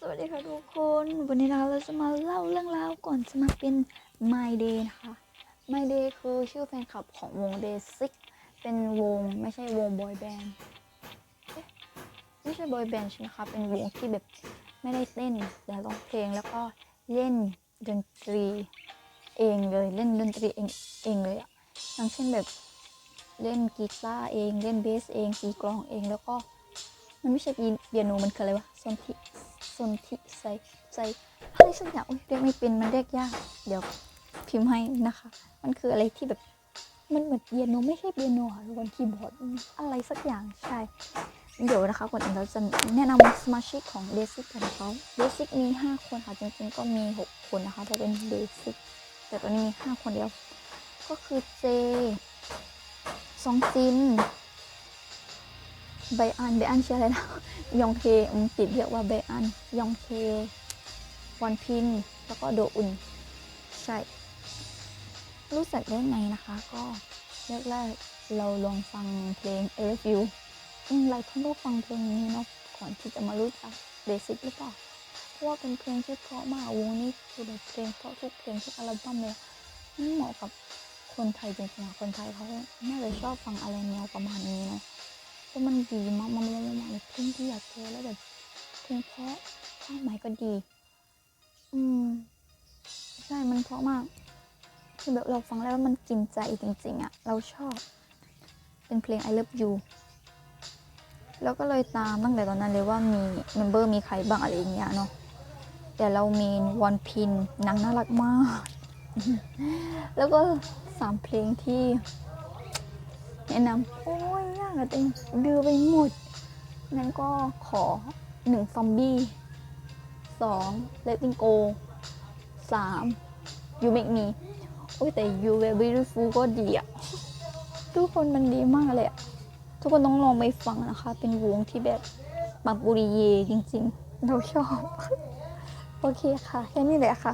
สวัสดีค่ะทุกคน วันนี้นะคะเราจะมาเล่าเรื่องราวก่อนจะมาเป็น My Day นะคะ My Day คือชื่อแฟนคลับของวง Day 6เป็นวงไม่ใช่วงบอยแบนด์ไม่ใช่บอยแบนด์ใช่ไหมคะ เป็นวงที่แบบไม่ได้เต้นแต่ร้องเพลงแล้วก็เล่นดนตรีเองเลยเล่นดนตรีเองเองเลยอะอย่างเช่นแบบเล่นกีตาร์เองเล่นเบสเองตีกลองเองแล้วก็มันไม่ใช่เปียโนมันคืออะไรวะสนธิ สนธิใส่ใส่อะไรสักอย่างเรียกไม่เป็นมันเรียกยาก เดี๋ยวพิมพ์ให้นะคะ มันคืออะไรที่แบบมันเหมือนเปียโนไม่ใช่เปียโนค่ะทุกคนคีย์บอร์ดอะไรสักอย่างใช่ เดี๋ยวนะคะก่อนอื่นเราจะแนะนำสมาชิกของเบสิกกันเขาเบสิกมี 5 คนค่ะ จริงๆก็มี 6 คนนะคะเพราะเป็นเบสิกแต่ตอนนี้มี 5 คนเดียว ก็คือเจซองจิน ไบอันไบอันชื่ออะไรนะยองเคอืมติดเรียกว่าไบอันยองเควันพินแล้วก็โดอุนใช่ รู้สึกได้ไงนะคะ ก็แรกๆเราลองฟังเพลง e l e v e You อืมหลายคนก็ฟังเพลงนี้เนาะก่อนที่จะมารู้จักเบสิกหรือเปล่าเพราะว่าเป็นเพลงที่เพราะมากวงนี้คือแบบเพลงเพราะทุกเพลงทุกอัลบั้มเลยมันเหมาะกับคนไทยจริงๆอะคนไทยเขาน่าจะชอบฟังอะไรแนวประมาณนี้เนาะ ราะมันดีมากมากมากมากเลยเพลงที่อยากเจอแล้วแบบเพลงเพราะความหมายก็ดี อืม ใช่ มันเพราะมากคือแบบเราฟังแล้วมันกินใจจริงๆอะเราชอบ เป็นเพลง I love you แล้วก็เลยตามตั้งแต่ตอนนั้นเลยว่ามีเมมเบอร์มีใครบ้างอะไรอย่างเงี้ยเนาะแต่เรามีวันพินนางน่ารักมาก แล้วก็สามเพลงที่แนะนำโอ้ยากอะเต็งดื้อไปหมด งั้นก็ขอหนึ่งซอมบี้สองเลติงโกสามยูเมกมีโอ้ยแต่ยูเวบิวฟูก็ดีอะทุกคนมันดีมากเลยอะทุกคนต้องลองไปฟังนะคะ เป็นวงที่แบบปักบุริเยจริงๆ เราชอบ โอเคค่ะ แค่นี้แหละค่ะ